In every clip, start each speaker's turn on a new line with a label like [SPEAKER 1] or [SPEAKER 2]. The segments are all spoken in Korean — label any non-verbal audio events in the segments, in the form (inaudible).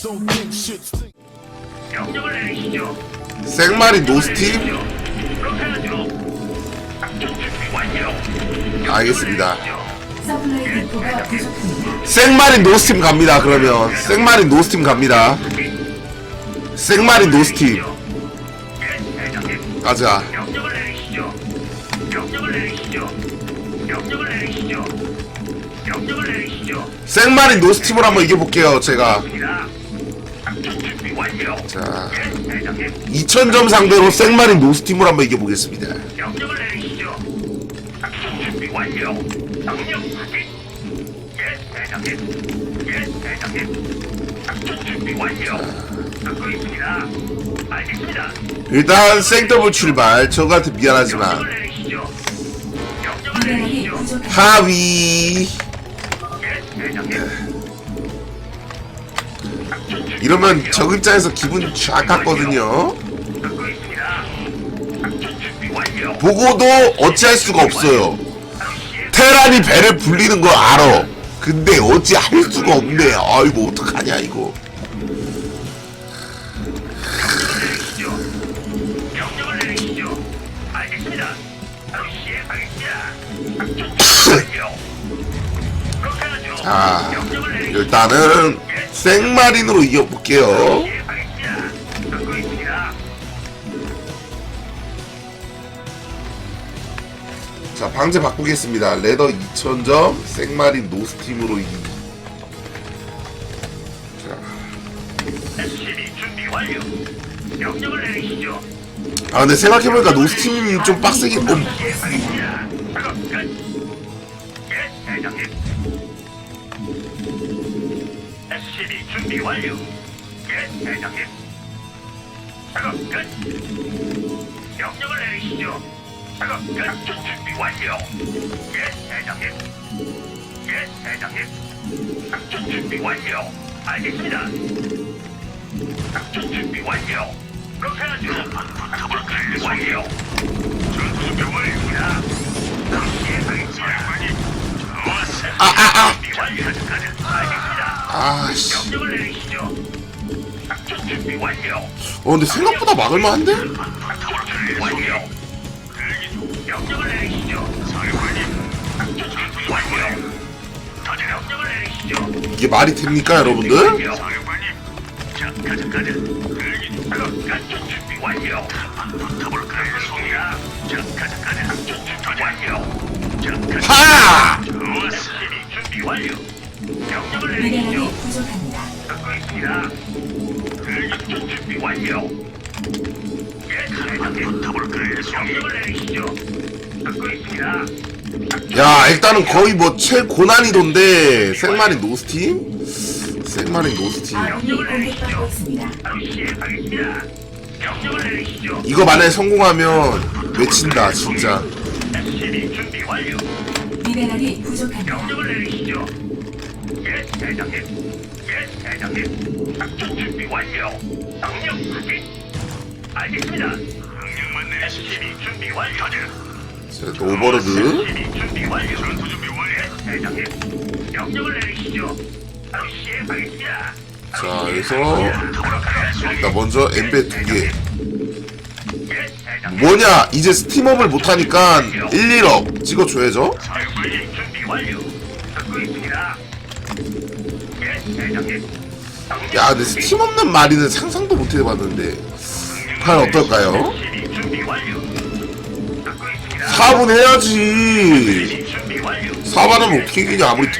[SPEAKER 1] 준비 완료.
[SPEAKER 2] 알겠습니다. 생마린 노스팀 갑니다 그러면 생마린 노스팀 갑니다 생마린 노스팀. 가자
[SPEAKER 1] 내리시죠.
[SPEAKER 2] 생마린 노스팀으로 한번 이겨볼게요 제가.
[SPEAKER 1] 완료.
[SPEAKER 2] 자
[SPEAKER 1] 예, 대장님.
[SPEAKER 2] 2000점 상대로 생마린 노스팀으로 한번 이겨보겠습니다
[SPEAKER 1] 명령을 내리시죠. 작전 준비 완료. 명령 확인. 예, 대장님. 예, 대장님. 작전 준비 완료. 듣고 있습니다. 알겠습니다.
[SPEAKER 2] 일단 생더블 출발 저거한테 미안하지만
[SPEAKER 1] 명령을 내리시죠. 명령을
[SPEAKER 3] 미네랄이
[SPEAKER 1] 내리시죠.
[SPEAKER 3] 부족합니다.
[SPEAKER 2] 하위 이러면. 적 입장에서 기분 쫙 갔거든요. 보고도 어찌할 수가 없어요 테란이 배를 불리는 거 알아 근데 어찌할 수가 없네 아이고 어떡하냐 이거. 자. 일단은 생마린으로 이겨볼게요. 자 방제 바꾸겠습니다. 레더 2000점 생마린 노스팀으로 이기. 자. 아 근데 생각해보니까 노스팀이 좀 빡세긴 어,
[SPEAKER 1] 준비 완료. 예, 대장님. 작업 끝. 명령을 내리시죠. 작업 끝. 작전 준비 완료. 예, 대장님. 예, 대장님. 작전 준비 완료. 알겠습니다. 작전 준비 완료. 그렇게 하죠. 작전 준비 완료. 전투 준비 완료입니다. 바로 시행하겠습니다. 좋았어.
[SPEAKER 2] 아, 아, 아.
[SPEAKER 1] 준비 완료. 알겠습니다.
[SPEAKER 2] 아씨
[SPEAKER 1] 명령을 내리시죠. 작전 준비 완료.
[SPEAKER 2] 어 근데 생각보다 막을만한데?
[SPEAKER 1] 작전 준비 완료. 대기 중. 명령을 내리시죠. 사령관님. 작전 준비 완료. 다들 명령을 내리시죠.
[SPEAKER 2] 이게 말이 됩니까 여러분들?
[SPEAKER 1] 사령관님. 자, 가자, 가자. 대기 중. 작업 작전 준비 완료. 붙어볼까요, 송이야? 자, 가자, 가자. 작전 준비 완료. 자, 가자.
[SPEAKER 2] 하!
[SPEAKER 1] 좋았어. 준비 완료. 명령을
[SPEAKER 3] 미네랄이
[SPEAKER 1] 내리시죠.
[SPEAKER 3] 부족합니다.
[SPEAKER 1] 듣고 있습니다. 대기 준비 완료. 예, 대장님. 붙어볼까요, 명령을 내리시죠. 듣고 있습니다.
[SPEAKER 2] 야 일단은 거의 뭐 최고난이도인데 생마린 노스팀? 생마린 노스팀
[SPEAKER 3] 아군이 공격받고 있습니다.
[SPEAKER 1] 바로 시행하겠습니다. 명령을 내리시죠.
[SPEAKER 2] 이거 만약에 성공하면 외친다 진짜
[SPEAKER 1] SCB 준비 완료.
[SPEAKER 3] 미네랄이 부족합니다.
[SPEAKER 1] 명령을 내리시죠. 예, 대장님. 예, 대장님. 작전 준비 완료. 명령 확인. 알겠습니다. 명령만 내리시죠. SCB 준비 완료.
[SPEAKER 2] 자, 또 오버로드
[SPEAKER 1] SCB 준비 완료. 전투 준비 완료. 예, 대장님. 명령을 내리시죠. 바로 시행하겠습니다.
[SPEAKER 2] 자 여기서 나 먼저 엠베 두개 뭐냐 이제 스팀업을 못하니까 1, 1억 찍어줘야죠
[SPEAKER 1] 사령관님 준비 완료.
[SPEAKER 2] 야 근데 스팀 없는 마리는 상상도 못 해봤는데 과연 어떨까요?
[SPEAKER 1] SCB 준비 완료. 듣고 있습니다.
[SPEAKER 2] 4분 해야지
[SPEAKER 1] SCB 준비 완료.
[SPEAKER 2] 4반 하면 어떻게 이기냐 아무리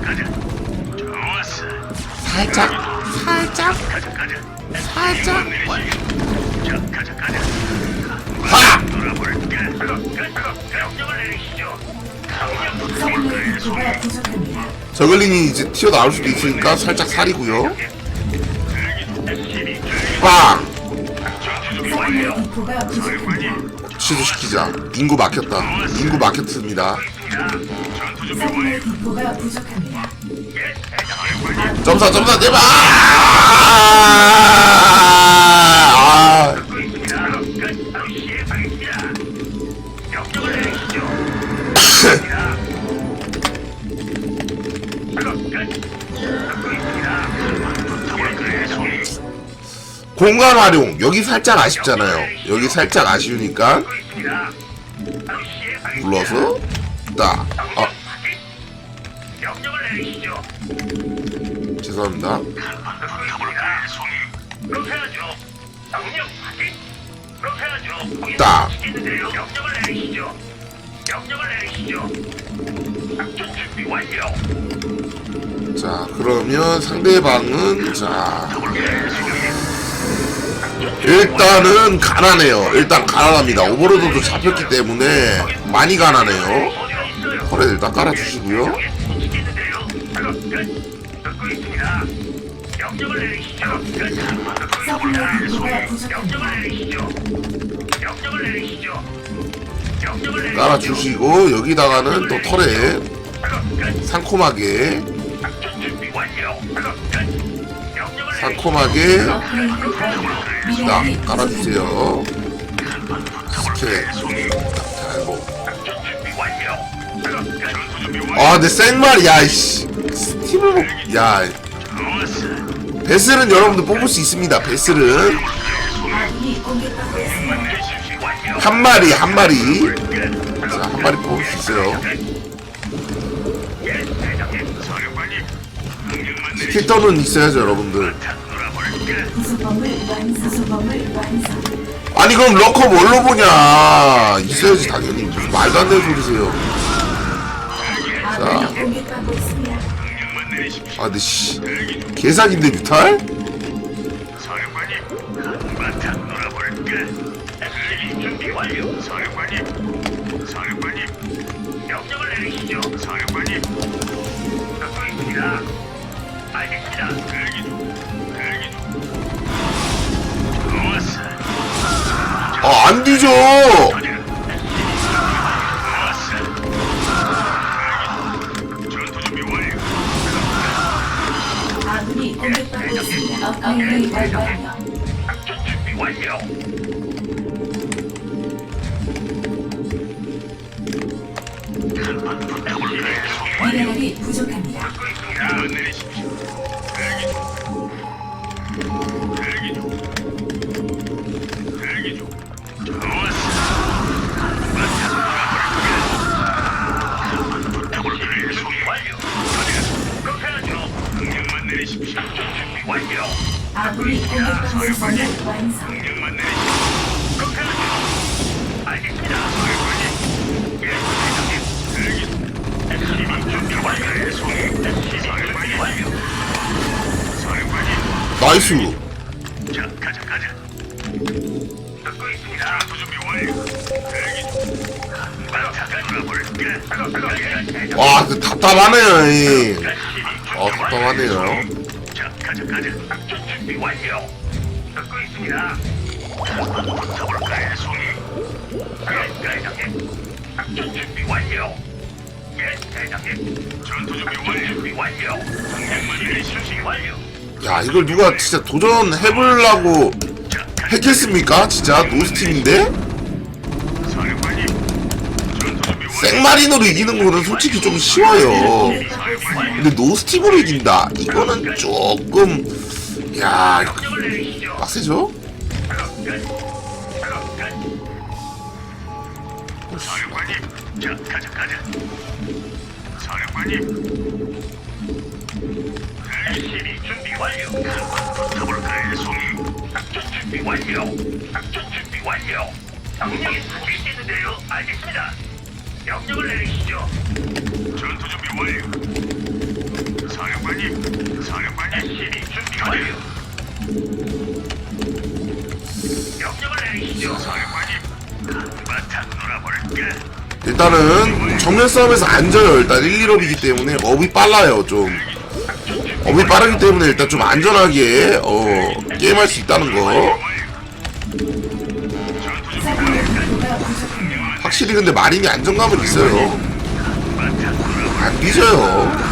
[SPEAKER 1] 가자. 좋았어.
[SPEAKER 2] 살짝 살짝. 살짝. 하! 저글링이 이제 튀어나올 수도 있으니까 살짝 살이고요 빵! 취소시키자 인구 막혔다 인구 막혔습니다. 점사 점사 제발 공간 활용 여기 살짝 아쉽잖아요 여기 살짝 아쉬우니까. 눌러서 딱 아. 죄송합니다
[SPEAKER 1] 완료.
[SPEAKER 2] 자 그러면 상대방은 자 일단은 가난해요 일단 가난합니다 오버로드도 잡혔기 때문에 많이 가난해요? 털에 일단 깔아주시고요. 깔아주시고 여기다가는 또 털에. 상콤하게
[SPEAKER 1] 완료.
[SPEAKER 2] 딱 깔아주세요
[SPEAKER 1] 준비 완료.
[SPEAKER 2] 아 근데 생말이 야이씨 스팀을 먹... 야. 베슬은 여러분들 뽑을 수 있습니다 베슬은. 한 마리 한 마리
[SPEAKER 1] 끝.
[SPEAKER 2] 자한 마리 뽑을 수 있어요 스키터는 있어야죠 여러분들. 아니 그럼 러커 뭘로 보냐 있어야지 당연히 무슨 말도 안 되는 소리세요
[SPEAKER 1] 내리십시오.
[SPEAKER 2] 아 근데 씨 개사기인데 뮤탈?
[SPEAKER 1] 사령관님. 사령관님. 명령을 내리시죠. 사령관님. 듣고 있습니다. 알겠습니다. 대기 중. 대기 중. 좋았어.
[SPEAKER 2] 아 안 뒤져
[SPEAKER 1] 전투 준비 완료.
[SPEAKER 3] 아군이 공격받고 있습니다. 업그레이드 완료.
[SPEAKER 1] 작전 준비 완료.
[SPEAKER 3] 미네랄이 부족합니다.
[SPEAKER 1] 내리십시
[SPEAKER 2] 나이스
[SPEAKER 1] 자, 가자, 가자. 듣고 있습니다. 준비 완료. 대기 중. 예.
[SPEAKER 2] 와 근데 답답하네요 이. 어, 답답하네요.
[SPEAKER 1] 완료. 자, 가자, 가자. 작전 준비 완료. 듣고 있습니다. 붙어볼까요, 송이? 예, 대장님. 작전 준비 완료. 예, 대장님. 전투 준비 완료. 준비 완료. 명령만 내리시기 완료.
[SPEAKER 2] 야 이걸 누가 진짜 도전해보려고. 했겠습니까? 진짜 노스팀인데? 생마린으로 이기는 거는 솔직히 좀 쉬워요. 근데 노스팀으로 이긴다 이거는 조금 야. 빡세죠?
[SPEAKER 1] 사령관님, 자 가자 가자. 사령관님. 완료. 작전 준비 완료. 명령이 바뀌겠는데요. 알겠습니다. 명령을 내리시죠. 전투 준비 완료. 사령관님, 사령관님. SCV 준비 완료. 명령을 내리시죠. 사령관님. 바탕 놀아볼까?
[SPEAKER 2] 일단은 정면 싸움에서 안 져요 일단 1, 2업이기 때문에 업이 빨라요 좀 업이 빠르기 때문에 일단 좀 안전하게 어 게임할 수 있다는 거 확실히 근데 마린이 안정감은 있어요. 안 뒤져요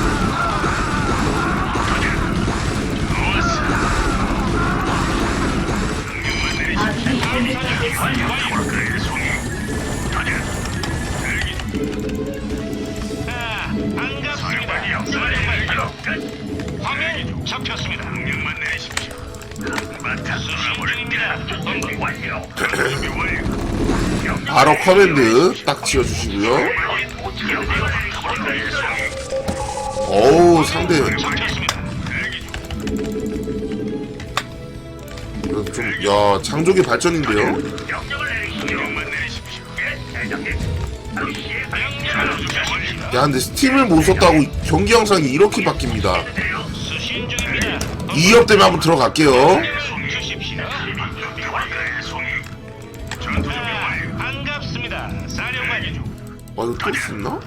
[SPEAKER 2] 커맨드 딱 지어주시고요. 어우 상대 좀야 창조기 발전인데요. 야 근데 스팀을 못 썼다고 경기 영상이 이렇게 바뀝니다.
[SPEAKER 4] 수신 중입니다.
[SPEAKER 2] 2업 때문에 한번 들어갈게요. 이거 또 쓰나?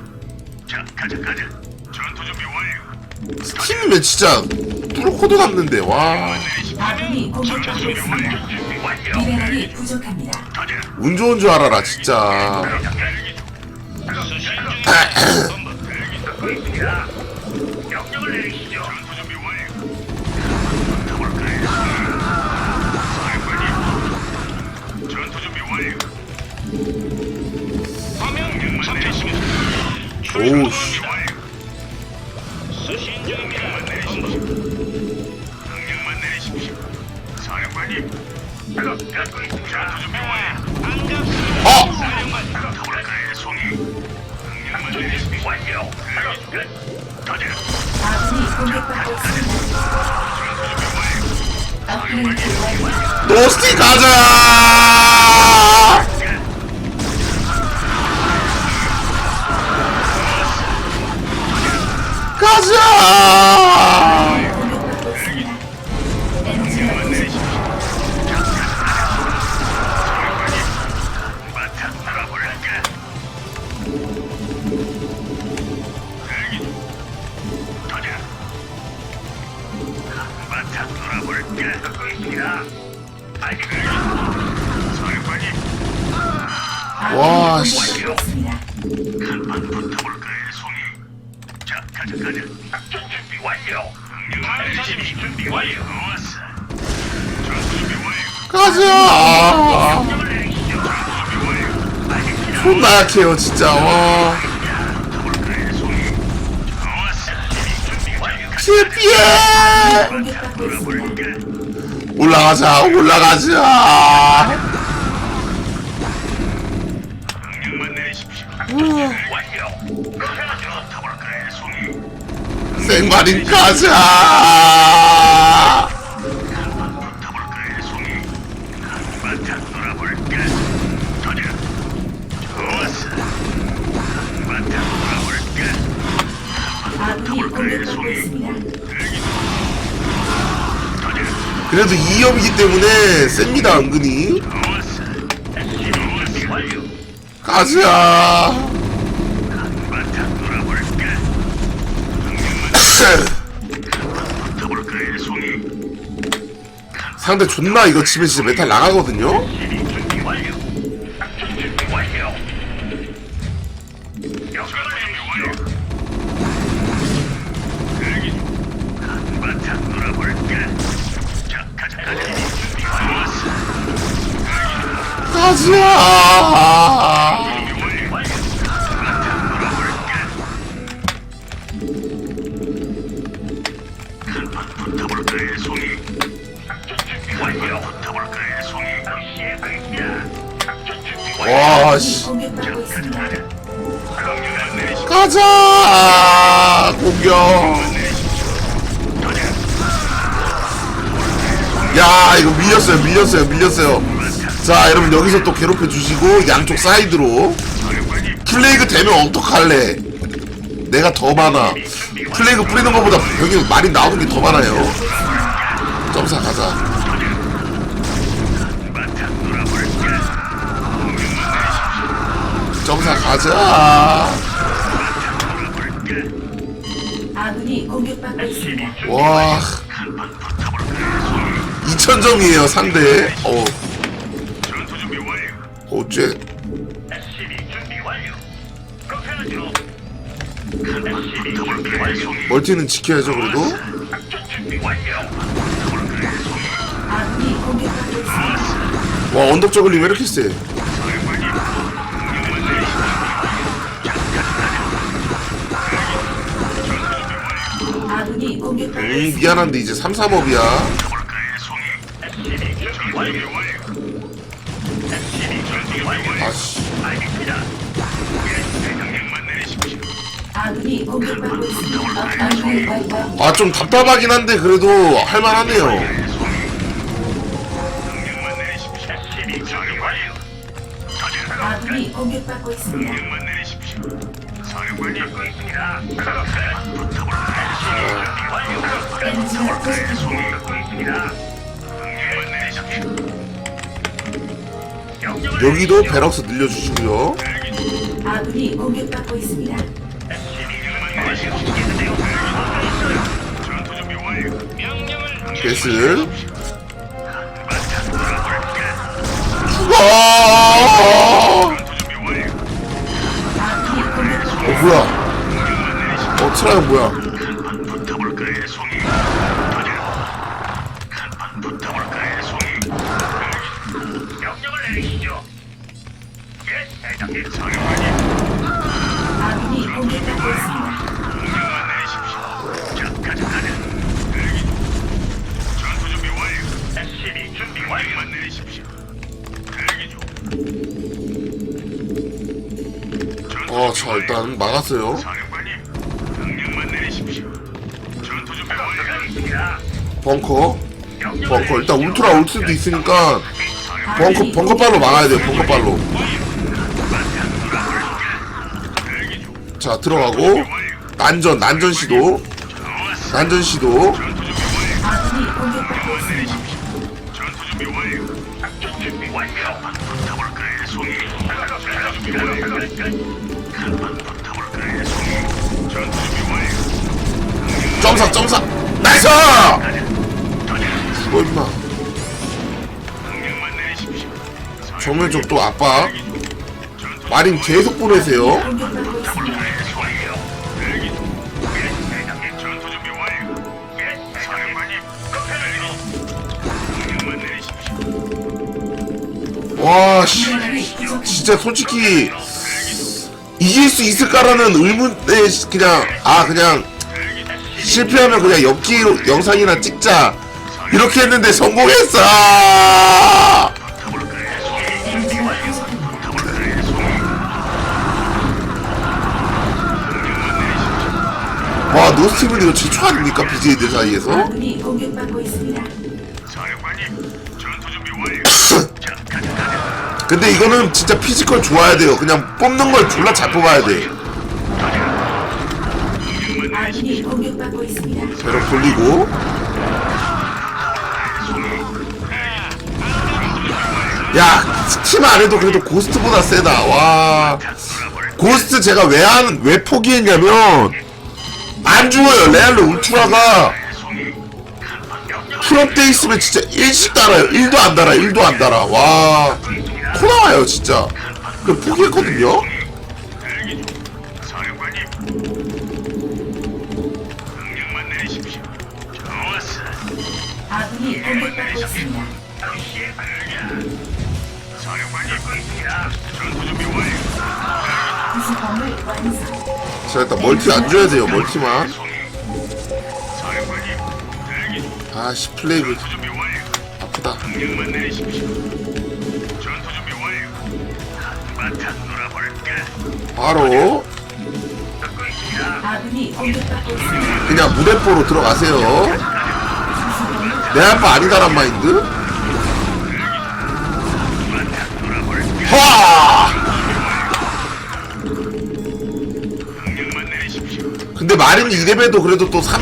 [SPEAKER 1] 자, 가자, 가자. 전투 준비 완료.
[SPEAKER 2] 스팀이면 진짜 뚫어코드 났는데 와.
[SPEAKER 3] 아군이 공격받고 있습니다.
[SPEAKER 1] 준비 완료.
[SPEAKER 3] 미네랄이 부족합니다.
[SPEAKER 1] 가자.
[SPEAKER 2] 운 좋은 줄 알아라 진짜.
[SPEAKER 4] 본부. (clears throat)
[SPEAKER 1] 명령을 내리시죠.
[SPEAKER 2] 오우 씨.
[SPEAKER 4] 수신.
[SPEAKER 2] 어!
[SPEAKER 1] 완료.
[SPEAKER 2] 노스틱 가자.
[SPEAKER 1] 관님,
[SPEAKER 2] 와, 씨.
[SPEAKER 1] 한판 붙어볼까요, 가자, 가자. 작전 준비 완료. 명령만 내리십시오. 준비 완료. 좋았어. 전투 준비 완료.
[SPEAKER 2] 가자.
[SPEAKER 1] 명령을 내리시죠. 전투 준비 완료. 알겠습니다.
[SPEAKER 2] 존나 약해요 진짜 와.
[SPEAKER 1] 붙어볼까요, 송이? 좋았어. 준비 완료.
[SPEAKER 2] 피해 피해.
[SPEAKER 3] 공격받고 있습니다.
[SPEAKER 1] 놀아볼까?
[SPEAKER 2] 올라가자 올라가자.
[SPEAKER 1] 내리십시오. 가자.
[SPEAKER 2] 100마리 가자! 그래도 2업이기 때문에 셉니다 은근히 가자 상대 존나 이거 치면 진짜 메탈 나가거든요.
[SPEAKER 1] 준비 완
[SPEAKER 2] 밀렸어요 밀렸어요 밀렸어요. 자 여러분 여기서 또 괴롭혀 주시고 양쪽 사이드로 플레이그 되면 어떡할래? 내가 더 많아. 플레이그 뿌리는 것보다 여기 말이 나오는 게 더 많아요. 점사 가자. 점사 가자.
[SPEAKER 3] 아군이 공격받고 있습니다.
[SPEAKER 2] 와. 2000점이에요 상대. 어.
[SPEAKER 1] 전투 준비 완료.
[SPEAKER 2] 어째
[SPEAKER 1] 준비 완료. 준비 완료.
[SPEAKER 2] 멀티는 지켜야죠 그래도.
[SPEAKER 1] 작전 준비 완료.
[SPEAKER 3] 아군이 공격받고 있습니다.
[SPEAKER 2] 와 언덕 저글링 왜 이렇게 세?
[SPEAKER 3] 아군이 공격받고
[SPEAKER 2] 음
[SPEAKER 3] 있습니다.
[SPEAKER 2] 미안한데 이제 3, 3업이야
[SPEAKER 1] 붙어볼까요, 송이? SCB 준비 완료. SCB 준비 완료.
[SPEAKER 2] 아씨
[SPEAKER 1] 알겠습니다. 예, 대장님만 내리십시오.
[SPEAKER 3] 아군이 공격받고 있습니다. 아군이 공격-
[SPEAKER 2] 아좀 답답하긴 한데 그래도 할만하네요
[SPEAKER 1] 명령만 내리십시오. SCB 준비 완료. 가자.
[SPEAKER 3] 아군이 공격받고 있습니다.
[SPEAKER 1] 명령만 내리십시오. 사령관님 듣고 있습니다. 붙어볼까요? SCB 준비 완료.
[SPEAKER 3] 엔지가 부족합니다.
[SPEAKER 1] 송이 듣고 있습니다.
[SPEAKER 2] 여기도. 베럭스 늘려주시고요
[SPEAKER 3] 아군이 공격받고 있습니다. 아군이 공격받고
[SPEAKER 2] 어 뭐야 어 트라이언 뭐야
[SPEAKER 1] 내리시죠. 예, 대장님 사령관님.
[SPEAKER 3] 아군이 공격받고 있습니다.
[SPEAKER 1] 명령만 내리십시오. 자, 가자, 가자. 대기. 전투 준비 완료. SCB 준비 완료. 명령만 내리십시오. 대기 중. 전투
[SPEAKER 2] 어
[SPEAKER 1] 준비
[SPEAKER 2] 자
[SPEAKER 1] 완료.
[SPEAKER 2] 일단 막았어요
[SPEAKER 1] 사령관님, 명령만 내리십시오. 전투 준비 완료입니다.
[SPEAKER 2] 벙커 벙커 일단 울트라 올 수도 있으니까 벙커 벙커발로 막아야 돼요 벙커발로. 자 들어가고 난전 난전 시도. 난전 시도. 점사 점사. 나이스! 죽어 임마 정면 쪽또 압박 마린 계속 보내세요.
[SPEAKER 3] 미네랄이 부족합니다.
[SPEAKER 2] 진짜 솔직히 이길 수 있을까라는 의문에 그냥 아 그냥 실패하면 그냥 엽기로 영상이나 찍자. 이렇게 했는데 성공했어 와 노스티븐 이거 최초 아닙니까 BJ들 사이에서
[SPEAKER 3] 아군이 공격받고 있습니다.
[SPEAKER 1] 사령관님, 전투 준비 완료. 자, 가자, 가자.
[SPEAKER 2] 근데 이거는 진짜 피지컬 좋아야 돼요 그냥 뽑는 걸 졸라 잘 뽑아야 돼
[SPEAKER 3] 아군이 공격받고 있습니다.
[SPEAKER 2] 배로 돌리고 야팀 안 해도 그래도 고스트보다 세다 와 고스트 제가 왜 안 왜 포기했냐면 안 죽어요 레알로 울트라가 풀업돼 있으면 진짜 일씩 달아요 1도 안 달아 1도 안 달아 와코 나와요 진짜 그 포기했거든요.
[SPEAKER 3] 아군이 공격받고.
[SPEAKER 1] 전투 준비 완료.
[SPEAKER 3] 구성범을 완성.
[SPEAKER 2] 자 일단 멀티 안 줘야 돼요 멀티만. 아씨 플레이브. 아프다? 바로. 그냥 무대포로 들어가세요 내할바 아니다란 마인드 근데 마린이 이레벨도 그래도 또 3,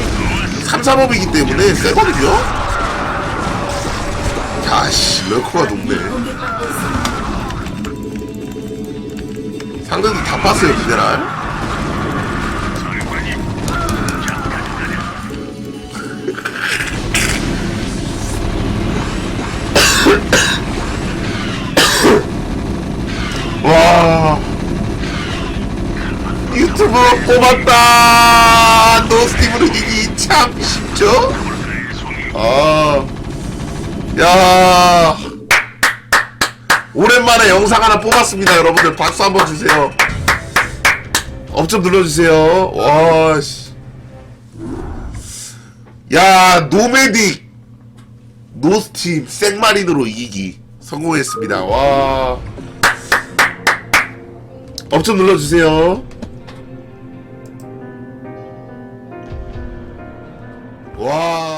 [SPEAKER 2] 3, 3업이기 때문에 세거든요 야씨 럴커가 높네. 상대도 다 팠어요 미네랄 유튜브 뽑았다. 노스티브로 이기 참 쉽죠? 아, 야. 오랜만에 영상 하나 뽑았습니다 여러분들. 박수 한번 주세요. 업 좀 눌러주세요. 와씨. 야 노메딕. 노스팀 생마린으로 이기기 성공했습니다. 와. 업 좀 눌러주세요 와